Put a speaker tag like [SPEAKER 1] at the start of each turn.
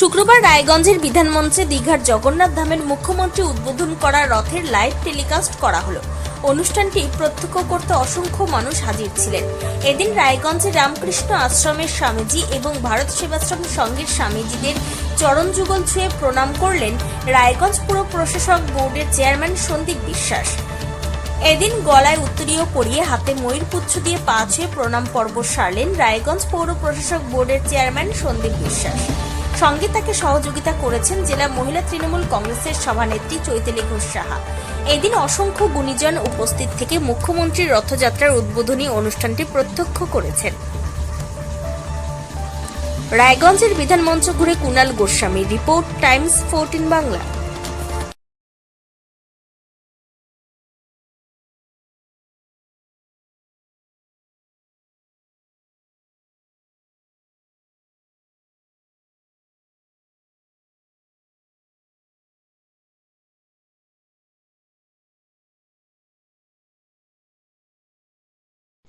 [SPEAKER 1] শুক্রবার রায়গঞ্জের বিধানমঞ্চে দীঘার জগন্নাথ ধামের মুখ্যমন্ত্রী উদ্বোধন করা রথের লাইভ টেলিকাস্ট করা হলো। অনুষ্ঠানটি প্রত্যক্ষ করতে অসংখ্য মানুষ হাজির ছিলেন। এদিন রায়গঞ্জের রামকৃষ্ণ আশ্রমের স্বামীজি এবং ভারত সেবাশ্রম সংঘের স্বামীজিদের চরণ যুগল ছুঁয়ে প্রণাম করলেন রায়গঞ্জ পুর প্রশাসক বোর্ডের চেয়ারম্যান সন্দীপ বিশ্বাস। এদিন গলায় উত্তরীয় পরিয়ে হাতে ময়ূরপুচ্ছ দিয়ে পা ছুঁয়ে প্রণাম পর্ব সারলেন রায়গঞ্জ পৌর প্রশাসক বোর্ডের চেয়ারম্যান সন্দীপ বিশ্বাস। সঙ্গে তাকে সহযোগিতা করেছেন জেলা মহিলা তৃণমূল কংগ্রেসের সভানেত্রী চৈতালি ঘোষ সাহা। এদিন অসংখ্য গুণীজন উপস্থিত থেকে মুখ্যমন্ত্রীর রথযাত্রার উদ্বোধনী অনুষ্ঠানটি প্রত্যক্ষ করেছেন। রায়গঞ্জের বিধানমঞ্চ ঘুরে Kunal Goswami, report, Times, fourteen Bangla.